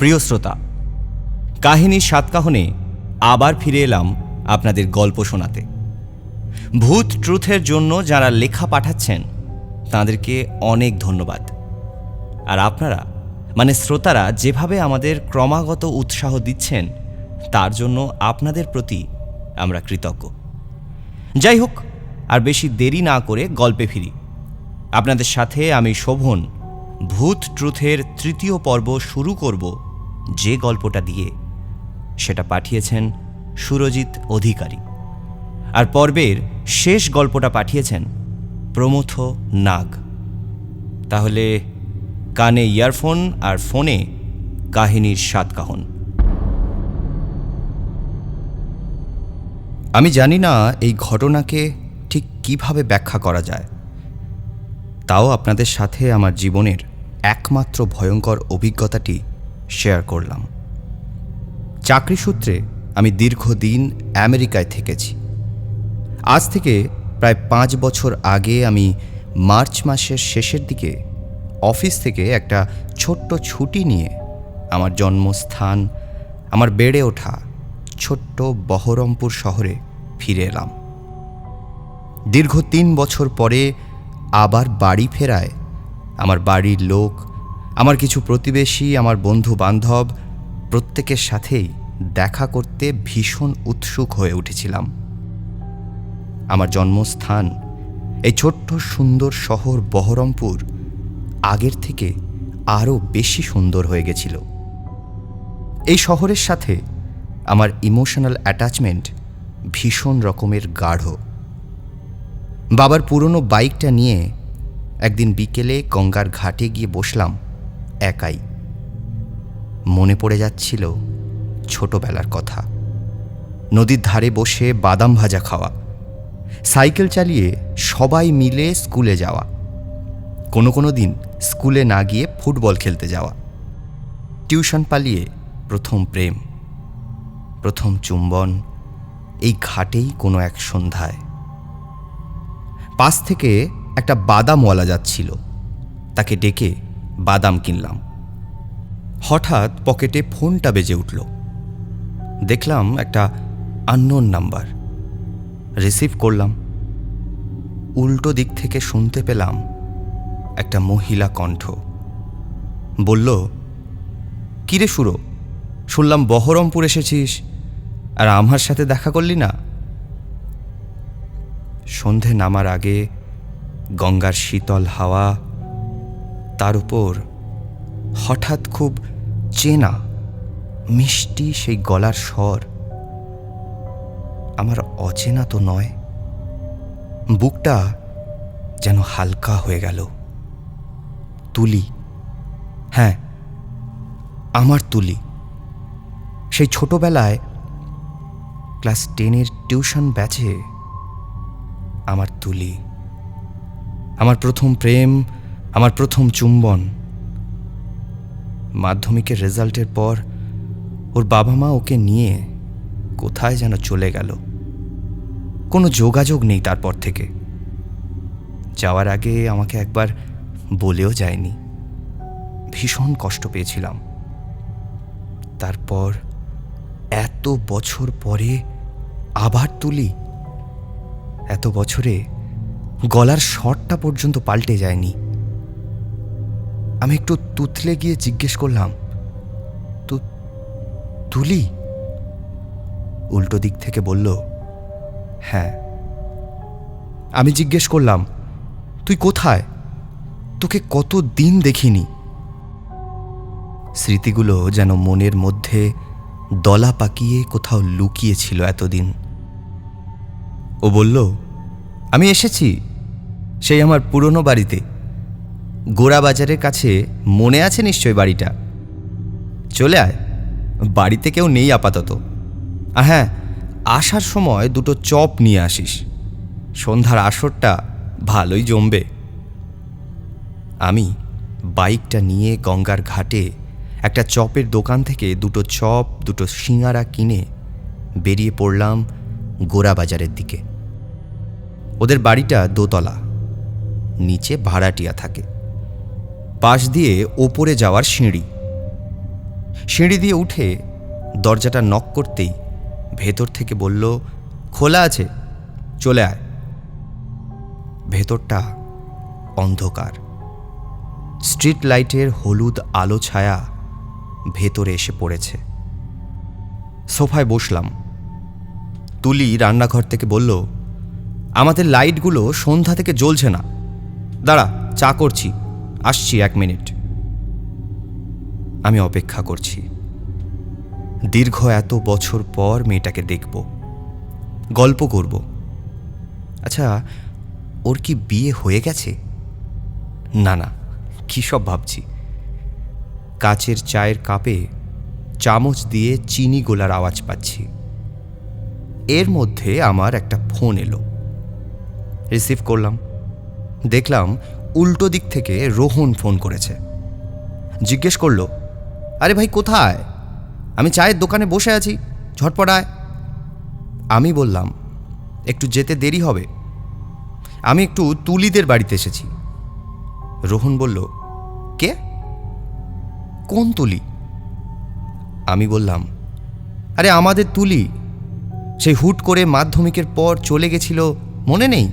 প্রিয় শ্রোতা, কাহিনীর সাতকাহনে আবার ফিরে এলাম আপনাদের গল্প শোনাতে। ভূত ট্রুথের জন্য যারা লেখা পাঠাচ্ছেন, তাদেরকে অনেক ধন্যবাদ। আর আপনারা মানে শ্রোতারা, যেভাবে আমাদের ক্রমাগত উৎসাহ দিচ্ছেন, তার জন্য আপনাদের প্রতি আমরা কৃতজ্ঞ। যাই হোক, আর বেশি দেরি না করে গল্পে ফিরি। আপনাদের সাথে আমি শোভন, ভূত ট্রুথের তৃতীয় পর্ব শুরু করব যে গল্পটা দিয়ে সেটা পাঠিয়েছেন সুরজিৎ অধিকারী। আর পর্বের শেষ গল্পটা পাঠিয়েছেন প্রমথ নাগ। তাহলে কানে ইয়ারফোন আর ফোনে কাহিনীর সাতকাহন আমি জানি না এই ঘটনাকে ঠিক কীভাবে ব্যাখ্যা করা যায়। তাও আপনাদের সাথে আমার জীবনের একমাত্র ভয়ঙ্কর অভিজ্ঞতাটি শেয়ার করলাম। চাকরি সূত্রে আমি দীর্ঘদিন আমেরিকায় থেকেছি। আজ থেকে প্রায় পাঁচ বছর আগে আমি মার্চ মাসের শেষের দিকে অফিস থেকে একটা ছোট্ট ছুটি নিয়ে আমার জন্মস্থান, আমার বেড়ে ওঠা ছোট্ট বহরমপুর শহরে ফিরে এলাম। দীর্ঘ তিন বছর পরে আবার বাড়ি ফেরায় আমার বাড়ির লোক আমার কিছু প্রতিবেশী, আমার বন্ধু বান্ধব, প্রত্যেকের সাথেই দেখা করতে ভীষণ উৎসুক হয়ে উঠেছিলাম। আমার জন্মস্থান, এই ছোট্ট সুন্দর শহর বহরমপুর, আগের থেকে আরও বেশি সুন্দর হয়ে গেছিল। এই শহরের সাথে আমার ইমোশনাল অ্যাটাচমেন্ট ভীষণ রকমের গাঢ়। বাবার পুরনো বাইকটা নিয়ে একদিন বিকেলে গঙ্গার ঘাটে গিয়ে বসলাম। একাই। মনে পড়ে যাচ্ছিল ছোটবেলার কথা। নদীর ধারে বসে বাদাম ভাজা খাওয়া। সাইকেল চালিয়ে সবাই মিলে স্কুলে যাওয়া। কোনো কোনো দিন স্কুলে না গিয়ে ফুটবল খেলতে যাওয়া। টিউশন পালিয়ে প্রথম প্রেম, প্রথম চুম্বন, এই ঘাটেই কোনো এক সন্ধ্যায়। পাশ থেকে একটা বাদামওয়ালা যাচ্ছিল। তাকে ডেকে বাদাম কিনলাম। হঠাৎ পকেটে ফোনটা বেজে উঠল। দেখলাম একটা আননোন নাম্বার রিসিভ করলাম। উল্টো দিক থেকে শুনতে পেলাম একটা মহিলা কণ্ঠ। বলল, কিরে সুরো, শুনলাম বহরমপুর এসেছিস আর আমার সাথে দেখা করলি না? সন্ধে নামার আগে গঙ্গার শীতল হাওয়া তার উপর হঠাৎ খুব চেনা, মিষ্টি সেই গলার স্বর। আমার অচেনা তো নয়, বুকটা যেন হালকা হয়ে গেল। তুলি হ্যাঁ আমার তুলি। সেই ছোটবেলায় ক্লাস টেনের টিউশন ব্যাচে আমার তুলি, আমার প্রথম প্রেম আমার প্রথম চুম্বন। মাধ্যমিকের রেজাল্টের পর ওর বাবা মা ওকে নিয়ে কোথায় যেন চলে গেল। কোনো যোগাযোগ নেই তারপর থেকে। যাওয়ার আগে আমাকে একবার বলেও যায়নি। ভীষণ কষ্ট পেয়েছিলাম। তারপর এত বছর পরে আবার তুলি। এত বছরে গলার শটটা পর্যন্ত পাল্টে যায়নি। আমি একটু তুতলে গিয়ে জিজ্ঞেস করলাম, তু, তুলি? উল্টো দিক থেকে বলল হ্যাঁ। আমি জিজ্ঞেস করলাম, তুই কোথায়? তোকে কত দিন দেখিনি? স্মৃতিগুলো যেন মনের মধ্যে দলা পাকিয়ে কোথাও লুকিয়েছিল এতদিন। ও বলল, আমি এসেছি, সেই আমার পুরনো বাড়িতে। গোড়া বাজারের কাছে মনে আছে নিশ্চয় বাড়িটা? চলে আয়। বাড়িতে কেউ নেই আপাতত। আর হ্যাঁ আসার সময় দুটো চপ নিয়ে আসিস। সন্ধ্যার আসরটা ভালোই জমবে। আমি বাইকটা নিয়ে গঙ্গার ঘাটে একটা চপের দোকান থেকে দুটো চপ, দুটো শিঙারা কিনে বেরিয়ে পড়লাম গোড়া বাজারের দিকে। ওদের বাড়িটা দোতলা, নিচে ভাড়াটিয়া থাকে। পাশ দিয়ে ওপরে যাওয়ার সিঁড়ি। সিঁড়ি দিয়ে উঠে দরজাটা নক করতেই ভেতর থেকে বলল, খোলা আছে, চলে আয়। ভেতরটা অন্ধকার। স্ট্রিট লাইটের হলুদ আলো ছায়া ভেতরে এসে পড়েছে। সোফায় বসলাম। তুলি রান্নাঘর থেকে বলল, আমাদের লাইটগুলো সন্ধ্যা থেকে জ্বলছে না। দাঁড়া, চা করছি। আসছি এক মিনিট। আমি অপেক্ষা করছি। দীর্ঘ এত বছর পর মেয়েটাকে দেখব। গল্প করব। আচ্ছা ওর কি বিয়ে হয়ে গেছে? না না, কী সব ভাবছি। কাচের চায়ের কাপে চামচ দিয়ে চিনি গোলার আওয়াজ পাচ্ছি। এর মধ্যে আমার একটা ফোন এলো। রিসিভ করলাম। দেখলাম উল্টো দিক থেকে রোহন ফোন করেছে। জিজ্ঞেস করল, আরে ভাই, কোথায়? আমি চায়ের দোকানে বসে আছি, ঝটপট আয়। আমি বললাম, একটু যেতে দেরি হবে। আমি একটু তুলিদের বাড়িতে এসেছি। রোহন বলল, কে? কোন তুলি? আমি বললাম, আরে আমাদের তুলি। সেই হুট করে মাধ্যমিকের পর চলে গেছিল, মনে নেই?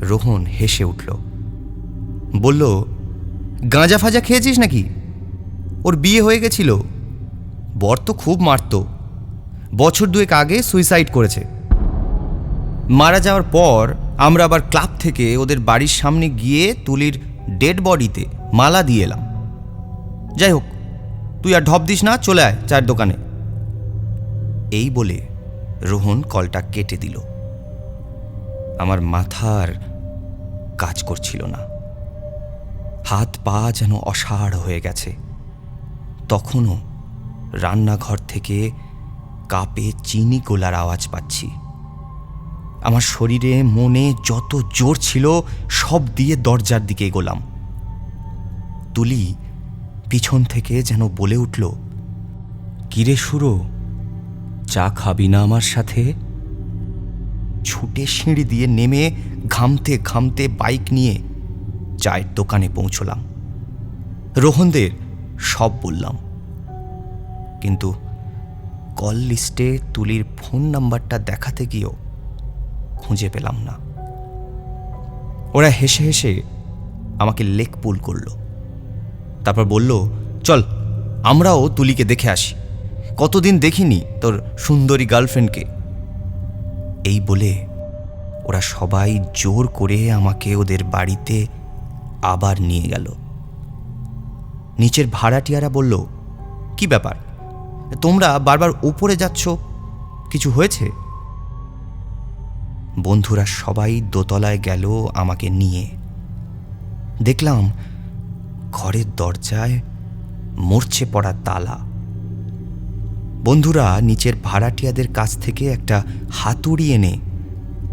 রোহন হেসে উঠল। বলল, গাঁজা ফাজা খেয়েছিস নাকি? ওর বিয়ে হয়ে গেছিল। বর তো খুব মারত। বছর দুয়েক আগে সুইসাইড করেছে। মারা যাওয়ার পর আমরা আবার ক্লাব থেকে ওদের বাড়ির সামনে গিয়ে তুলির ডেড বডিতে মালা দিয়ে এলাম। যাই হোক, তুই আর ঢপ দিস না, চলে আয় চায়ের দোকানে। এই বলে রোহন কলটা কেটে দিল। আমার মাথার কাজ করছিল না। হাত পা যেন অসাড় হয়ে গেছে। তখনও রান্নাঘর থেকে কাপে চিনি গোলার আওয়াজ পাচ্ছি। আমার শরীরে, মনে যত জোর ছিল, সব দিয়ে দরজার দিকে এগোলাম। তুলি পিছন থেকে যেন বলে উঠল, কিরে সুরো, চা খাবি না আমার সাথে? ছুটে সিঁড়ি দিয়ে নেমে ঘামতে ঘামতে বাইক নিয়ে চায়ের দোকানে পৌঁছলাম। রোহনদের সব বললাম। কিন্তু কল লিস্টে তুলির ফোন নাম্বারটা দেখাতে গিয়েও খুঁজে পেলাম না। ওরা হেসে হেসে আমাকে লেক পুল করল। তারপর বলল, চল, আমরাও তুলিকে দেখে আসি। কতদিন দেখিনি তোর সুন্দরী গার্লফ্রেন্ডকে। এই বলে ওরা সবাই জোর করে আমাকে ওদের বাড়িতে আবার নিয়ে গেল। নিচের ভাড়াটিয়ারা বলল, কি ব্যাপার? তোমরা বারবার উপরে যাচ্ছ? কিছু হয়েছে? বন্ধুরা সবাই দোতলায় গেল আমাকে নিয়ে। দেখলাম ঘরের দরজায় মরছে পড়া তালা। বন্ধুরা নিচের ভাড়াটিয়াদের কাছ থেকে একটা হাতুড়ি এনে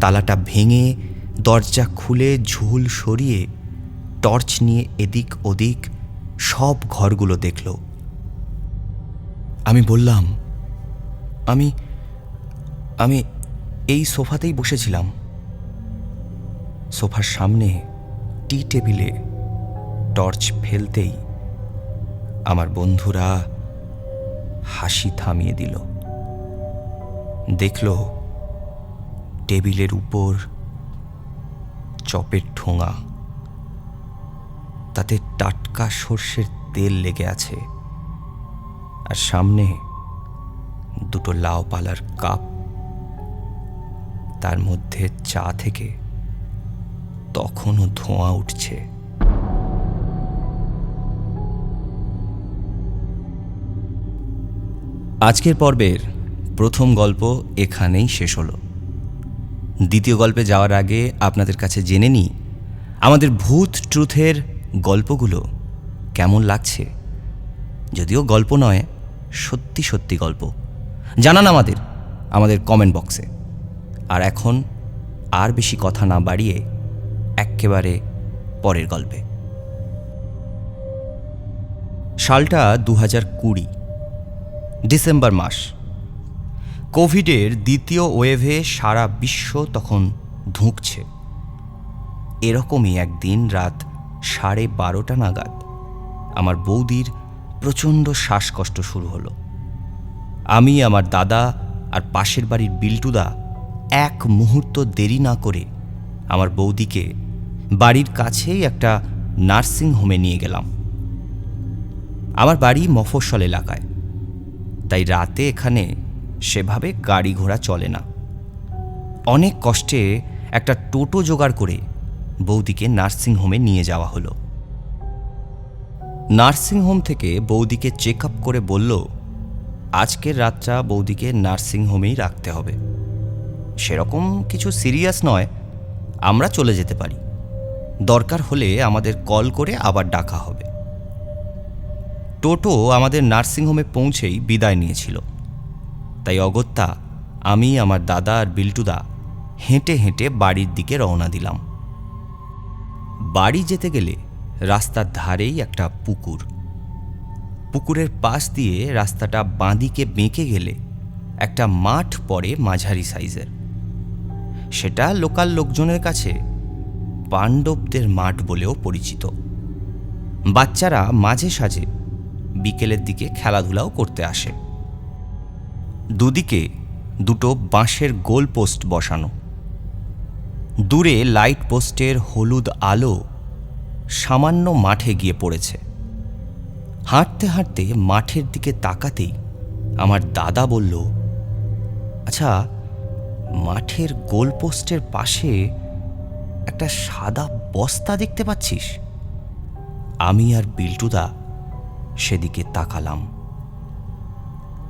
তালাটা ভেঙে দরজা খুলে ঝুল সরিয়ে টর্চ নিয়ে এদিক ওদিক সব ঘরগুলো দেখল। আমি বললাম, আমি আমি এই সোফাতেই বসেছিলাম। সোফার সামনে টি টেবিলে টর্চ ফেলতেই আমার বন্ধুরা হাসি থামিয়ে দিল। দেখল টেবিলের উপর চপের ঠোঙা। তাতে টাটকা সর্ষের তেল লেগে আছে। আর সামনে দুটো লাউ পালার কাপ। তার মধ্যে চা থেকে তখনও ধোঁয়া উঠছে। আজকের পর্বের প্রথম গল্প এখানেই শেষ হলো। দ্বিতীয় গল্পে যাওয়ার আগে আপনাদের কাছে জেনে নিই, আমাদের ভূত ট্রুথের গল্পগুলো কেমন লাগছে। যদিও গল্প নয়, সত্যি সত্যি গল্প। জানান আমাদের আমাদের কমেন্ট বক্সে আর এখন আর বেশি কথা না বাড়িয়ে এক্কেবারে পরের গল্পে। সালটা দু হাজার কুড়ি। ডিসেম্বর মাস। কোভিডের দ্বিতীয় ওয়েভে সারা বিশ্ব তখন ধুঁকছে। এরকমই একদিন রাত সাড়ে বারোটা নাগাদ আমার বৌদির প্রচণ্ড শ্বাসকষ্ট শুরু হলো। আমি, আমার দাদা আর পাশের বাড়ির বিল্টুদা এক মুহূর্ত দেরি না করে আমার বৌদিকে বাড়ির কাছেই একটা নার্সিং হোমে নিয়ে গেলাম। আমার বাড়ি মফস্বল এলাকায়। তাই রাতে এখানে সেভাবে গাড়ি ঘোড়া চলে না। অনেক কষ্টে একটা টোটো জোগাড় করে বৌদিকে নার্সিংহোমে নিয়ে যাওয়া হলো। নার্সিংহোম থেকে বৌদিকে চেক আপ করে বলল, আজকের রাতটা বৌদিকে নার্সিংহোমেই রাখতে হবে। সেরকম কিছু সিরিয়াস নয়, আমরা চলে যেতে পারি। দরকার হলে আমাদের কল করে আবার ডাকা হবে। টোটো আমাদের নার্সিংহোমে পৌঁছেই বিদায় নিয়েছিল। তাই অগত্যা আমি, আমার দাদা আর বিল্টুদা হেঁটে হেঁটে বাড়ির দিকে রওনা দিলাম। বাড়ি যেতে গেলে রাস্তার ধারেই একটা পুকুর। পুকুরের পাশ দিয়ে রাস্তাটা বাঁদিকে বেঁকে গেলে একটা মাঠ পড়ে মাঝারি সাইজের। সেটা লোকাল লোকজনের কাছে পাণ্ডবদের মাঠ বলেও পরিচিত। বাচ্চারা মাঝে সাঝে বিকেলের দিকে খেলাধুলাও করতে আসে। দুদিকে দুটো বাঁশের গোল পোস্ট বসানো। দূরে লাইট পোস্টের হলুদ আলো সামান্য মাঠে গিয়ে পড়েছে। হাঁটতে হাঁটতে মাঠের দিকে তাকাতেই আমার দাদা বলল আচ্ছা মাঠের গোলপোস্টের পাশে একটা সাদা বস্তা দেখতে পাচ্ছিস? আমি আর বিল্টুদা সেদিকে তাকালাম।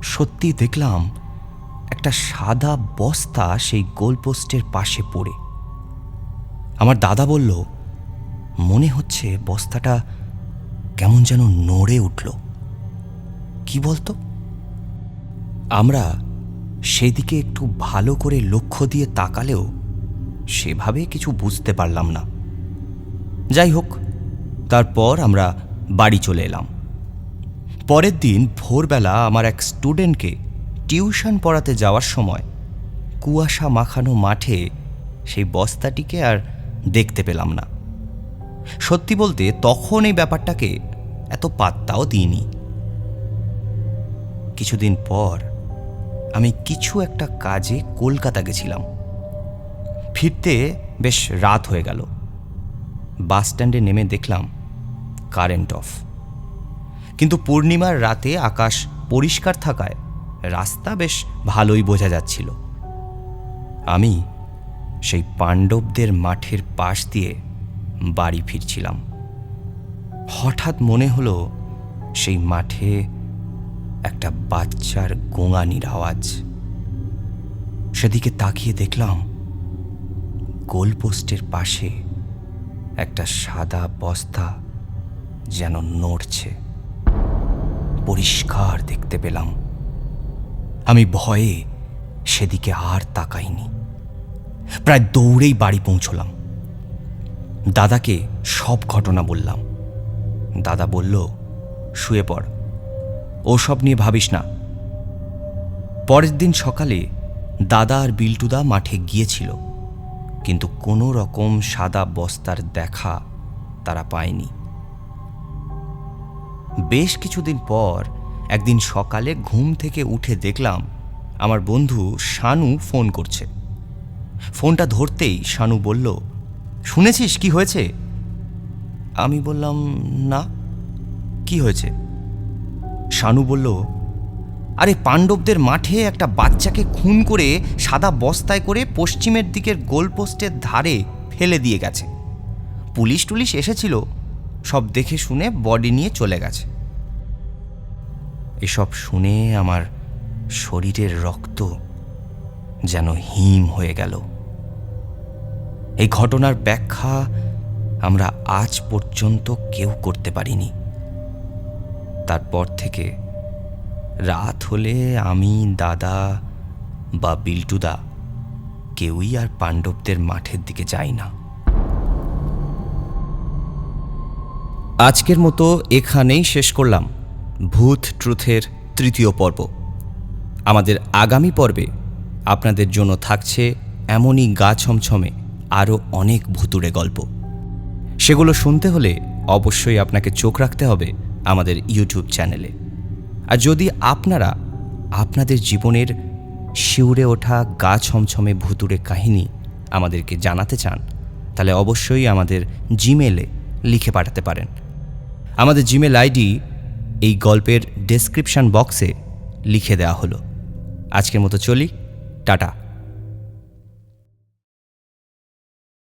সত্যি দেখলাম একটা সাদা বস্তা সেই গোলপোস্টের পাশে পড়ে। আমার দাদা বলল, মনে হচ্ছে বস্তাটা কেমন যেন নড়ে উঠল। কি বলতো? আমরা সেদিকে একটু ভালো করে লক্ষ্য দিয়ে তাকালেও সেভাবে কিছু বুঝতে পারলাম না। যাই হোক, তারপর আমরা বাড়ি চলে এলাম। পরের দিন ভোরবেলা আমার এক স্টুডেন্টকে টিউশন পড়াতে যাওয়ার সময় কুয়াশা মাখানো মাঠে সেই বস্তাটিকে আর দেখতে পেলাম না। সত্যি বলতে তখন এই ব্যাপারটাকে এত পাত্তাও দিইনি। কিছুদিন পর আমি কিছু একটা কাজে কলকাতা গেছিলাম। ফিরতে বেশ রাত হয়ে গেল। বাস স্ট্যান্ডে নেমে দেখলাম কারেন্ট অফ। কিন্তু পূর্ণিমার রাতে আকাশ পরিষ্কার থাকায় রাস্তা বেশ ভালোই বোঝা যাচ্ছিল। আমি সেই পাণ্ডবদের মাঠের পাশ দিয়ে বাড়ি ফিরছিলাম। হঠাৎ মনে হলো সেই মাঠে একটা বাচ্চার গোঙানির আওয়াজ। সেদিকে তাকিয়ে দেখলাম গোলপোস্টের পাশে একটা সাদা বস্তা যেন নড়ছে। পরিষ্কার দেখতে পেলাম। আমি ভয়ে সেদিকে আর তাকাইনি। প্রায় দৌড়েই বাড়ি পৌঁছলাম। দাদাকে সব ঘটনা বললাম। দাদা বলল, শুয়ে পড়। ওসব নিয়ে ভাবিস না। পরের দিন সকালে দাদা আর বিল্টুদা মাঠে গিয়েছিল, কিন্তু কোনো রকম সাদা বস্তার দেখা তারা পায়নি। বেশ কিছুদিন পর একদিন সকালে ঘুম থেকে উঠে দেখলাম আমার বন্ধু শানু ফোন করছে। ফোনটা ধরতেই শানু বলল, শুনেছিস কি হয়েছে? আমি বললাম, না, কি হয়েছে? শানু বলল, আরে পাণ্ডবদের মাঠে একটা বাচ্চাকে খুন করে সাদা বস্তায় করে পশ্চিমের দিকের গোলপোস্টের ধারে ফেলে দিয়ে গেছে। পুলিশ টুলিশ এসেছিল সব দেখে শুনে বডি নিয়ে চলে গেছে। এসব শুনে আমার শরীরের রক্ত যেন হিম হয়ে গেল। এই ঘটনার ব্যাখ্যা আমরা আজ পর্যন্ত কেউ করতে পারিনি। তারপর থেকে রাত হলে আমি, দাদা বা বিল্টুদা কেউই আর পাণ্ডবদের মাঠের দিকে যাই না। আজকের মতো এখানেই শেষ করলাম ভূত ট্রুথের তৃতীয় পর্ব। আমাদের আগামী পর্বে আপনাদের জন্য থাকছে এমনই গা ছমছমে আরও অনেক ভুতুড়ে গল্প। সেগুলো শুনতে হলে অবশ্যই আপনাকে চোখ রাখতে হবে আমাদের ইউটিউব চ্যানেলে। আর যদি আপনারা আপনাদের জীবনের শিউরে ওঠা গা ছমছমে ভুতুরে কাহিনী আমাদেরকে জানাতে চান, তাহলে অবশ্যই আমাদের জিমেলে লিখে পাঠাতে পারেন। আমাদের জিমেল আইডি এই গল্পের ডেসক্রিপশান বক্সে লিখে দেওয়া হলো। আজকের মতো চলি টাটা।